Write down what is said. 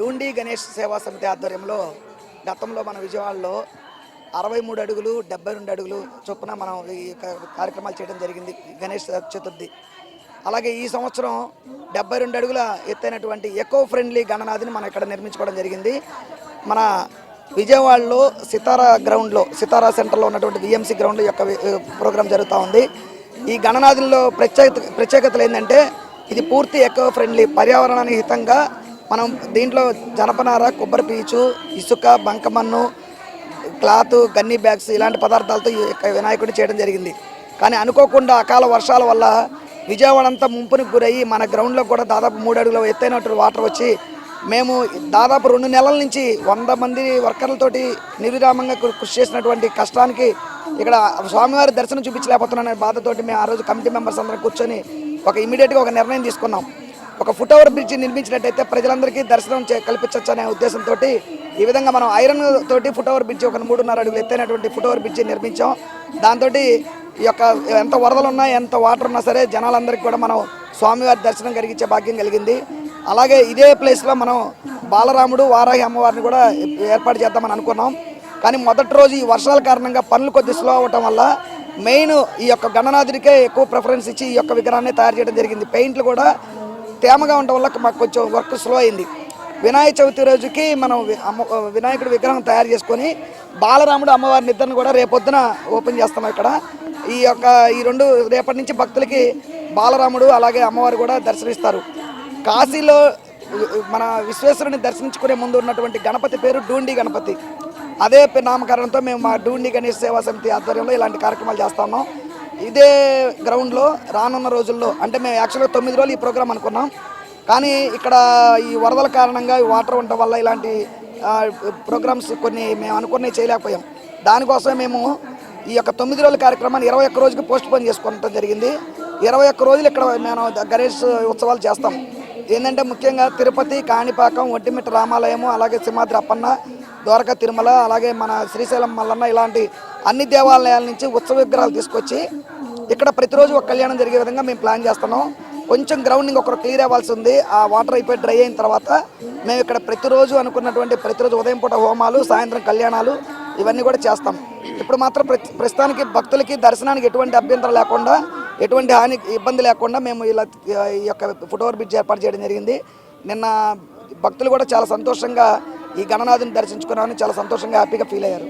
డూండి గణేష్ సేవా సమితి ఆధ్వర్యంలో గతంలో మన విజయవాడలో అరవై మూడు అడుగులు డెబ్బై రెండు అడుగులు చొప్పున మనం ఈ కార్యక్రమాలు చేయడం జరిగింది గణేష్ చతుర్థి. అలాగే ఈ సంవత్సరం డెబ్బై రెండు అడుగుల ఎత్తైనటువంటి ఎకో ఫ్రెండ్లీ గణనాథిని మనం ఇక్కడ నిర్మించుకోవడం జరిగింది. మన విజయవాడలో సితారా గ్రౌండ్లో సితారా సెంటర్లో ఉన్నటువంటి విఎంసి గ్రౌండ్ యొక్క ప్రోగ్రాం జరుగుతూ ఉంది. ఈ గణనాథుల్లో ప్రత్యేకత ప్రత్యేకతలు ఏంటంటే ఇది పూర్తి ఎకో ఫ్రెండ్లీ పర్యావరణానికి హితంగా మనం దీంట్లో జనపనార కొబ్బరి పీచు ఇసుక బంకమన్ను క్లాత్ గన్నీ బ్యాగ్స్ ఇలాంటి పదార్థాలతో వినాయకుడిని చేయడం జరిగింది. కానీ అనుకోకుండా అకాల వర్షాల వల్ల విజయవాడ అంతా ముంపునికి గురయ్యి మన గ్రౌండ్లో కూడా దాదాపు మూడు అడుగుల ఎత్తైనటువంటి వాటర్ వచ్చి మేము దాదాపు రెండు నెలల నుంచి వంద మంది వర్కర్లతోటి నిర్విరామంగా కృషి చేసినటువంటి కష్టానికి ఇక్కడ స్వామివారి దర్శనం చూపించలేకపోతున్నానే బాధతోటి మేము ఆ రోజు కమిటీ మెంబర్స్ అందరం కూర్చొని ఒక ఇమీడియట్గా ఒక నిర్ణయం తీసుకున్నాం. ఒక ఫుట్ ఓవర్ బ్రిడ్జ్ నిర్మించినట్టయితే ప్రజలందరికీ దర్శనం చే కల్పించవచ్చు అనే ఉద్దేశంతో ఈ విధంగా మనం ఐరన్ తోటి ఫుట్ ఓవర్ బ్రిడ్జ్ ఒక మూడున్నర అడుగులు ఎత్తైనటువంటి ఫుట్ ఓవర్ బ్రిడ్జ్ నిర్మించాం. దాంతో ఈ యొక్క ఎంత వరదలు ఉన్నా ఎంత వాటర్ ఉన్నా సరే జనాలందరికీ కూడా మనం స్వామివారి దర్శనం కలిగించే భాగ్యం కలిగింది. అలాగే ఇదే ప్లేస్లో మనం బాలరాముడు వారాహి అమ్మవారిని కూడా ఏర్పాటు చేద్దామని అనుకున్నాం. కానీ మొదటి రోజు ఈ వర్షాల కారణంగా పనులు కొద్ది స్లో అవ్వటం వల్ల మెయిన్ ఈ యొక్క గణనాథుడికే ఎక్కువ ప్రిఫరెన్స్ ఇచ్చి ఈ యొక్క విగ్రహాన్ని తయారు చేయడం జరిగింది. పెయింట్లు కూడా తేమగా ఉండటం వల్ల మాకు కొంచెం వర్క్ స్లో అయింది. వినాయక చవితి రోజుకి మనం వినాయకుడు అమ్మ వినాయకుడి విగ్రహం తయారు చేసుకొని బాలరాముడు అమ్మవారి నిద్రను కూడా రేపొద్దున ఓపెన్ చేస్తున్నాం ఇక్కడ. ఈ యొక్క ఈ రెండు రేపటి నుంచి భక్తులకి బాలరాముడు అలాగే అమ్మవారు కూడా దర్శనమిస్తారు. కాశీలో మన విశ్వేశ్వరుని దర్శించుకునే ముందు ఉన్నటువంటి గణపతి పేరు డూండి గణపతి. అదే పే- నామకరణంతో మేము మా డూండి గణేష్ సేవా సమితి ఆధ్వర్యంలో ఇలాంటి కార్యక్రమాలు చేస్తా ఉన్నాం. ఇదే గ్రౌండ్లో రానున్న రోజుల్లో అంటే మేము యాక్చువల్గా తొమ్మిది రోజులు ఈ ప్రోగ్రాం అనుకున్నాం. కానీ ఇక్కడ ఈ వరదల కారణంగా ఈ వాటర్ ఉండటం వల్ల ఇలాంటి ప్రోగ్రామ్స్ కొన్ని మేము అనుకున్నవి చేయలేకపోయాం. దానికోసమే మేము ఈ యొక్క తొమ్మిది రోజుల కార్యక్రమాన్ని ఇరవై ఒక్క రోజుకి పోస్ట్ పోన్ చేసుకోవడం జరిగింది. ఇరవై ఒక్క రోజులు ఇక్కడ మేము గణేష్ ఉత్సవాలు చేస్తాం. ఏంటంటే ముఖ్యంగా తిరుపతి కాణిపాకం ఒడ్డిమిట్ట రామాలయము అలాగే సింహాద్రి అప్పన్న ద్వారకా తిరుమల అలాగే మన శ్రీశైలం మల్లన్న ఇలాంటి అన్ని దేవాలయాల నుంచి ఉత్సవ విగ్రహాలు తీసుకొచ్చి ఇక్కడ ప్రతిరోజు ఒక కళ్యాణం జరిగే విధంగా మేము ప్లాన్ చేస్తున్నాం. కొంచెం గ్రౌండింగ్ ఒకరు క్లియర్ అవ్వాల్సి ఉంది. ఆ వాటర్ అయిపోయి డ్రై అయిన తర్వాత మేము ఇక్కడ ప్రతిరోజు అనుకున్నటువంటి ప్రతిరోజు ఉదయం పూట హోమాలు సాయంత్రం కళ్యాణాలు ఇవన్నీ కూడా చేస్తాం. ఇప్పుడు మాత్రం ప్రతి ప్రస్తుతానికి భక్తులకి దర్శనానికి ఎటువంటి అభ్యంతరం లేకుండా ఎటువంటి హాని ఇబ్బంది లేకుండా మేము ఇలా ఈ యొక్క ఫుట్ఓవర్ బ్రిడ్జ్ ఏర్పాటు చేయడం జరిగింది. నిన్న భక్తులు కూడా చాలా సంతోషంగా ఈ గణనాథుని దర్శించుకున్నామని చాలా సంతోషంగా హ్యాపీగా ఫీల్ అయ్యారు.